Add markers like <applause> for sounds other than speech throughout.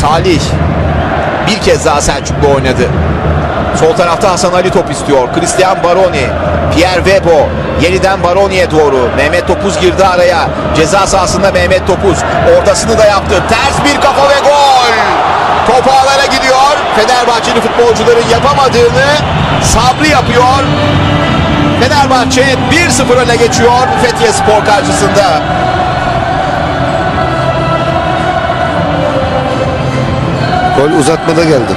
Salih bir kez daha Selçuklu oynadı. Sol tarafta Hasan Ali top istiyor. Christian Baroni, Pierre Webo yeniden Baroni'ye doğru. Mehmet Topuz girdi araya. Ceza sahasında Mehmet Topuz ortasını da yaptı. Ters bir kafa ve gol. Top ağlara gidiyor. Fenerbahçeli futbolcuların yapamadığını Sabri yapıyor. Fenerbahçe 1-0 öne geçiyor Fethiye Spor karşısında. Gol uzatmada geldi.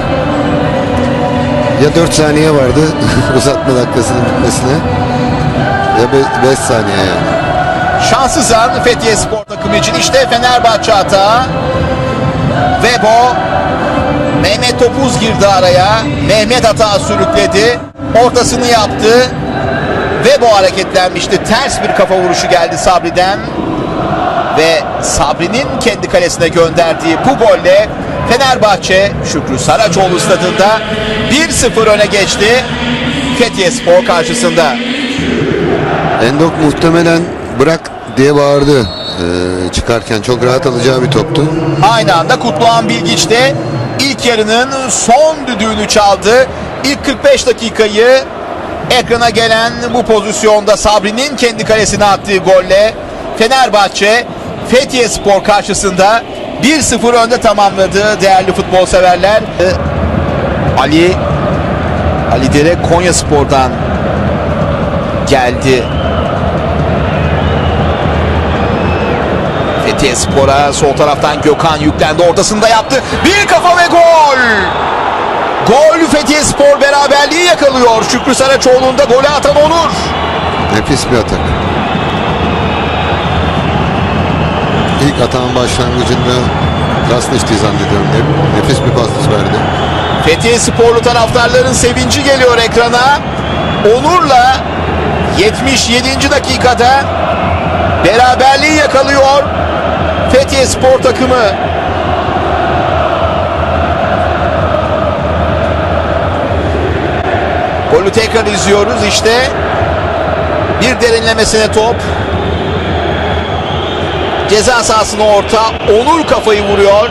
Ya 4 saniye vardı <laughs> uzatma dakikasının bitmesine ya 5 saniye yani. Şanssız an Fethiye Spor takımı için işte Fenerbahçe hata. Vebo Mehmet Topuz girdi araya. Mehmet hata sürükledi. Ortasını yaptı. Vebo hareketlenmişti. Ters bir kafa vuruşu geldi Sabri'den. Ve Sabri'nin kendi kalesine gönderdiği bu golle Fenerbahçe Şükrü Saraçoğlu stadında 1-0 öne geçti. Fethiye Spor karşısında. Endok muhtemelen bırak diye bağırdı ee, çıkarken çok rahat alacağı bir toptu. Aynı anda Kutluhan Bilgiç de ilk yarının son düdüğünü çaldı. İlk 45 dakikayı ekrana gelen bu pozisyonda Sabri'nin kendi kalesine attığı golle Fenerbahçe Fethiye Spor karşısında 1-0 önde tamamladı değerli futbol severler. Ali Ali Dere Konya Spor'dan geldi. Fethiye Spor'a sol taraftan Gökhan yüklendi ortasında yaptı. Bir kafa ve gol. Gol Fethiye Spor beraberliği yakalıyor. Şükrü Saraçoğlu'nda golü atan Onur. Nefis bir atak. İlk atağın başlangıcında Krasniç'ti zannediyorum. Nef- Nefis bir pas verdi. Fethiye Sporlu taraftarların sevinci geliyor ekrana. Onur'la 77. dakikada beraberliği yakalıyor. Fethiye Spor takımı. Golü tekrar izliyoruz işte. Bir derinlemesine top. Ceza sahasına orta. Onur kafayı vuruyor.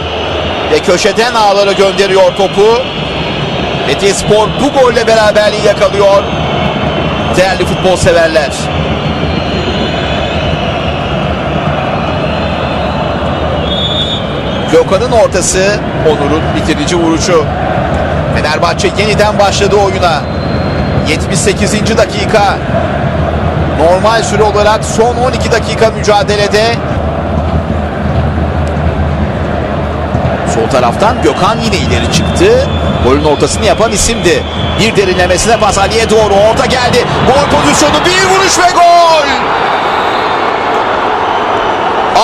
Ve köşeden ağlara gönderiyor topu. Fethiye Spor bu golle beraberliği yakalıyor. Değerli futbol severler. Gökhan'ın ortası Onur'un bitirici vuruşu. Fenerbahçe yeniden başladı oyuna. 78. dakika. Normal süre olarak son 12 dakika mücadelede Sol taraftan Gökhan yine ileri çıktı. Golün ortasını yapan isimdi. Bir derinlemesine pas Ali'ye doğru orta geldi. Gol pozisyonu bir vuruş ve gol.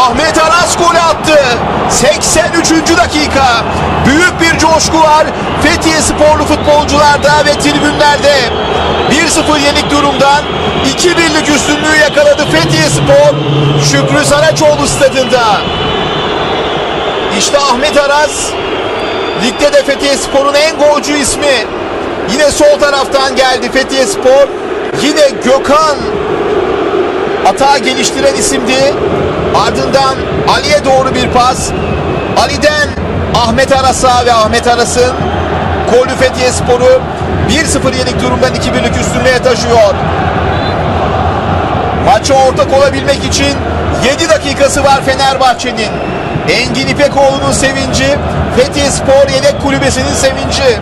Ahmet Aras golü attı. 83. dakika. Büyük bir coşku var. Fethiye sporlu futbolcularda ve tribünlerde. 1-0 yenik durumdan 2-1'lik üstünlüğü yakaladı Fethiye Spor. Şükrü Saraçoğlu stadında. İşte Ahmet Aras. Ligde de Fethiye Spor'un en golcü ismi. Yine sol taraftan geldi Fethiye Spor. Yine Gökhan atağı geliştiren isimdi. Ardından Ali'ye doğru bir pas. Ali'den Ahmet Aras'a ve Ahmet Aras'ın golü Fethiye Spor'u 1-0 yenik durumdan 2-1'lik üstünlüğe taşıyor. Maça ortak olabilmek için 7 dakikası var Fenerbahçe'nin. Engin İpekoğlu'nun sevinci, Fethiye Spor yedek kulübesinin sevinci.